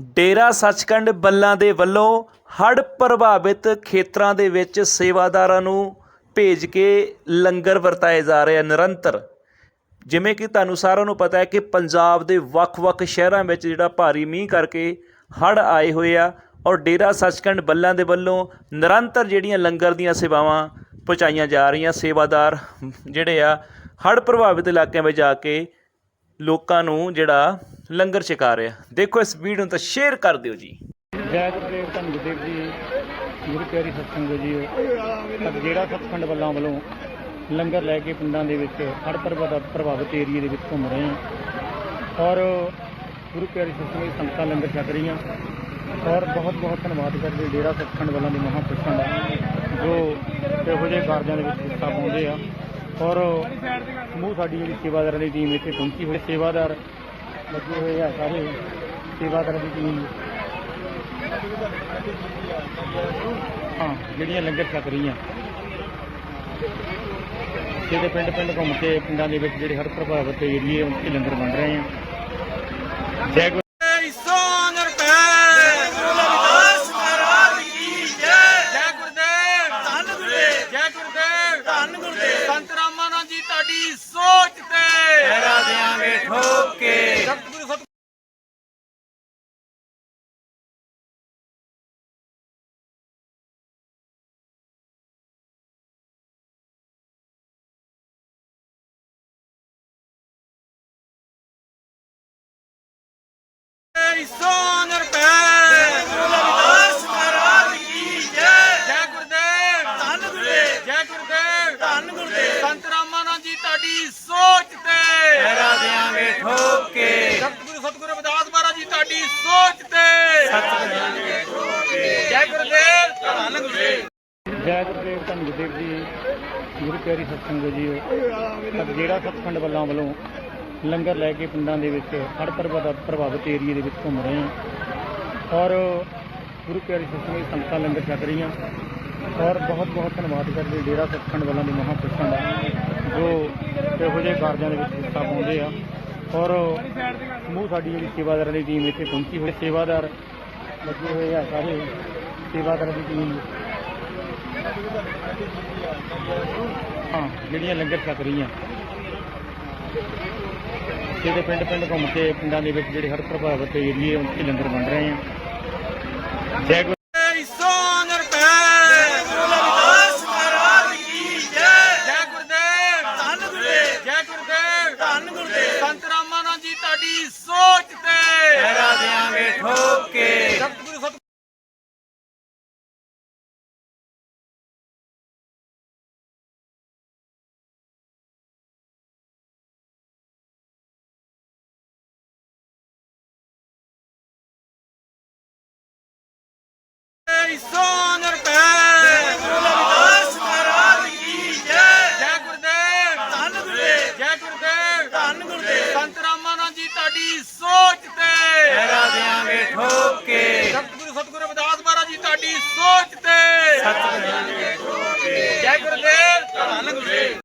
ਡੇਰਾ ਸੱਚਖੰਡ ਬੱਲਾਂ ਦੇ ਵੱਲੋਂ ਹੜ੍ਹ ਪ੍ਰਭਾਵਿਤ ਖੇਤਰਾਂ ਦੇ ਵਿੱਚ ਸੇਵਾਦਾਰਾਂ ਨੂੰ ਭੇਜ ਕੇ ਲੰਗਰ ਵਰਤਾਏ ਜਾ ਰਹੇ ਆ ਨਿਰੰਤਰ। ਜਿਵੇਂ ਕਿ ਤੁਹਾਨੂੰ ਸਾਰਿਆਂ ਨੂੰ ਪਤਾ ਹੈ ਕਿ ਪੰਜਾਬ ਦੇ ਵੱਖ-ਵੱਖ ਸ਼ਹਿਰਾਂ ਵਿੱਚ ਜਿਹੜਾ ਭਾਰੀ ਮੀਂਹ ਕਰਕੇ ਹੜ੍ਹ ਆਏ ਹੋਏ ਆ ਔਰ ਡੇਰਾ ਸੱਚਖੰਡ ਬੱਲਾਂ ਦੇ ਵੱਲੋਂ ਨਿਰੰਤਰ ਜਿਹੜੀਆਂ ਲੰਗਰ ਦੀਆਂ ਸੇਵਾਵਾਂ ਪਹੁੰਚਾਈਆਂ ਜਾ ਰਹੀਆਂ, ਸੇਵਾਦਾਰ ਜਿਹੜੇ ਆ ਹੜ੍ਹ ਪ੍ਰਭਾਵਿਤ ਇਲਾਕਿਆਂ ਵਿੱਚ ਜਾ ਕੇ ਲੋਕਾਂ ਨੂੰ ਜਿਹੜਾ ਲੰਗਰ ਛਕਾ ਰਿਹਾ। ਦੇਖੋ ਇਸ ਵੀਡੀਓ ਨੂੰ ਤਾਂ ਸ਼ੇਅਰ ਕਰ ਦਿਓ ਜੀ। ਜੈ ਗੁਰਦੇਵ ਧੰਨ ਗੁਰਦੇਵ ਜੀ, ਗੁਰੂ ਪਿਆਰੀ ਸਤਸੰਗ ਜੀ ਅੱਜ ਜਿਹੜਾ ਸਤਸੰਗ ਵੱਲਾਂ ਵੱਲੋਂ ਲੰਗਰ ਲੈ ਕੇ ਪਿੰਡਾਂ ਦੇ ਵਿੱਚ ਹੜ ਪ੍ਰਭਾਵਿਤ ਪ੍ਰਭਾਵਿਤ ਏਰੀਏ ਦੇ ਵਿੱਚ ਘੁੰਮ ਰਹੇ ਹਾਂ। ਔਰ ਗੁਰੂ ਪਿਆਰੀ ਸਤਸੰਗ ਦੀ ਸੰਗਤਾਂ ਲੰਗਰ ਛਕ ਰਹੀਆਂ। ਔਰ ਬਹੁਤ ਬਹੁਤ ਧੰਨਵਾਦ ਕਰਦੇ ਡੇਰਾ ਸਤਸੰਗ ਵੱਲਾਂ ਦੇ ਮਹਾਂਪੁਰਸ਼ਾਂ ਦਾ, ਜੋ ਇਹੋ ਜਿਹੇ ਕਾਰਜਾਂ ਦੇ ਵਿੱਚ ਹਿੱਸਾ ਪਾਉਂਦੇ ਆ। ਔਰ ਸਮੂਹ ਸਾਡੀ ਜਿਹੜੀ ਸੇਵਾਦਾਰਾਂ ਦੀ ਟੀਮ ਇੱਥੇ ਪਹੁੰਚੀ ਹੋਈ, ਸੇਵਾਦਾਰ ਲੱਗੇ ਹੋਏ ਆ ਸਾਰੇ ਸੇਵਾਦਾਰਾਂ ਦੀ ਟੀਮ। ਹਾਂ ਜਿਹੜੀਆਂ ਲੰਗਰ ਛਕ ਰਹੀਆਂ। ਜਿਹਦੇ ਪਿੰਡ ਪਿੰਡ ਘੁੰਮ ਕੇ ਪਿੰਡਾਂ ਦੇ ਵਿੱਚ ਜਿਹੜੇ ਹੜ੍ਹ ਪ੍ਰਭਾਵਿਤ ਏਰੀਏ ਉੱਥੇ ਲੰਗਰ ਵੰਡ ਰਹੇ ਆ ਜੈ ਗੁਰੂ ਜੈ ਗੁਰਦੇਵ। ਧੰਨ ਗੁਰਦੇਵ। ਜੈ ਗੁਰਦੇਵ। ਧੰਨ ਗੁਰਦੇਵ। ਸੰਤ ਰਾਮਾਨੰਦ ਜੀ ਤੁਹਾਡੀ ਜੈ। ਗੁਰਦੇਵ। ਧੰਨ ਗੁਰਦੇਵ। ਜੀ ਗੁਰੂ ਪਿਆਰੀ ਸਤਸੰਗ ਜੀ ਜਿਹੜਾ ਸਤਸੰਗ ਵੱਲਾਂ ਵੱਲੋਂ ਲੰਗਰ ਲੈ ਕੇ ਪਿੰਡਾਂ ਦੇ ਵਿੱਚ, ਹੜ੍ਹ ਪ੍ਰਭਾਵਿਤ ਪ੍ਰਭਾਵਿਤ ਏਰੀਏ ਦੇ ਵਿੱਚ ਘੁੰਮ ਰਹੇ ਹਾਂ। ਔਰ ਗੁਰੂ ਪਿਆਰੀ ਸਤਸੰਗ ਦੀ ਸੰਗਤਾਂ ਲੰਗਰ ਛਕ ਰਹੀਆਂ। ਔਰ ਬਹੁਤ ਬਹੁਤ ਧੰਨਵਾਦ ਕਰਦੇ ਡੇਰਾ ਸਤਸੰਗ ਵੱਲਾਂ ਦੇ ਮਹਾਂਪੁਰਸ਼ਾਂ ਦਾ, ਜੋ ਇਹੋ ਜਿਹੇ ਕਾਰਜਾਂ ਦੇ ਵਿੱਚ ਹਿੱਸਾ ਪਾਉਂਦੇ ਆ। ਔਰ ਸਮੂਹ ਸਾਡੀ ਜਿਹੜੀ ਸੇਵਾਦਾਰਾਂ ਦੀ ਟੀਮ ਇੱਥੇ ਪਹੁੰਚੀ ਹੋਈ ਸੇਵਾਦਾਰ ਲੱਗੇ ਹੋਏ ਆ ਸਾਰੇ ਸੇਵਾਦਾਰਾਂ ਦੀ ਟੀਮ ਹਾਂ, ਜਿਹੜੀਆਂ ਲੰਗਰ ਛਕ ਰਹੀਆਂ। ਜਿਹਦੇ ਪਿੰਡ ਪਿੰਡ ਘੁੰਮ ਕੇ ਪਿੰਡਾਂ ਦੇ ਵਿੱਚ ਜਿਹੜੇ ਹਰ ਪ੍ਰਭਾਵਿਤ ਏਰੀਏ ਉੱਥੇ ਲੰਗਰ ਵੰਡ ਰਹੇ ਆ ਜੈ ਗੁਰੂ ਜੈ ਗੁਰਦੇਵ, ਧੰਨ ਗੁਰਦੇਵ, ਜੈ ਗੁਰਦੇਵ, ਧੰਨ ਗੁਰਦੇਵ। ਸੰਤ ਰਾਮਾਨੰਦ ਜੀ, ਤੁਹਾਡੀ ਸੋ 250 ਰੁਪਏ। ਗੁਰਦਾਸ ਮਹਾਰਾਜ ਕੀ ਜੈ। ਜੈ ਗੁਰਦੇਵ। ਧੰਨ ਗੁਰਦੇਵ। ਜੈ ਗੁਰਦੇਵ। ਧੰਨ ਗੁਰਦੇਵ। ਸੰਤ ਰਾਮਾਨੰਦ ਜੀ ਤੁਹਾਡੀ ਸੋਚ ਤੇ। ਲਗਾ ਦੇਾਂਗੇ ਠੋਕੇ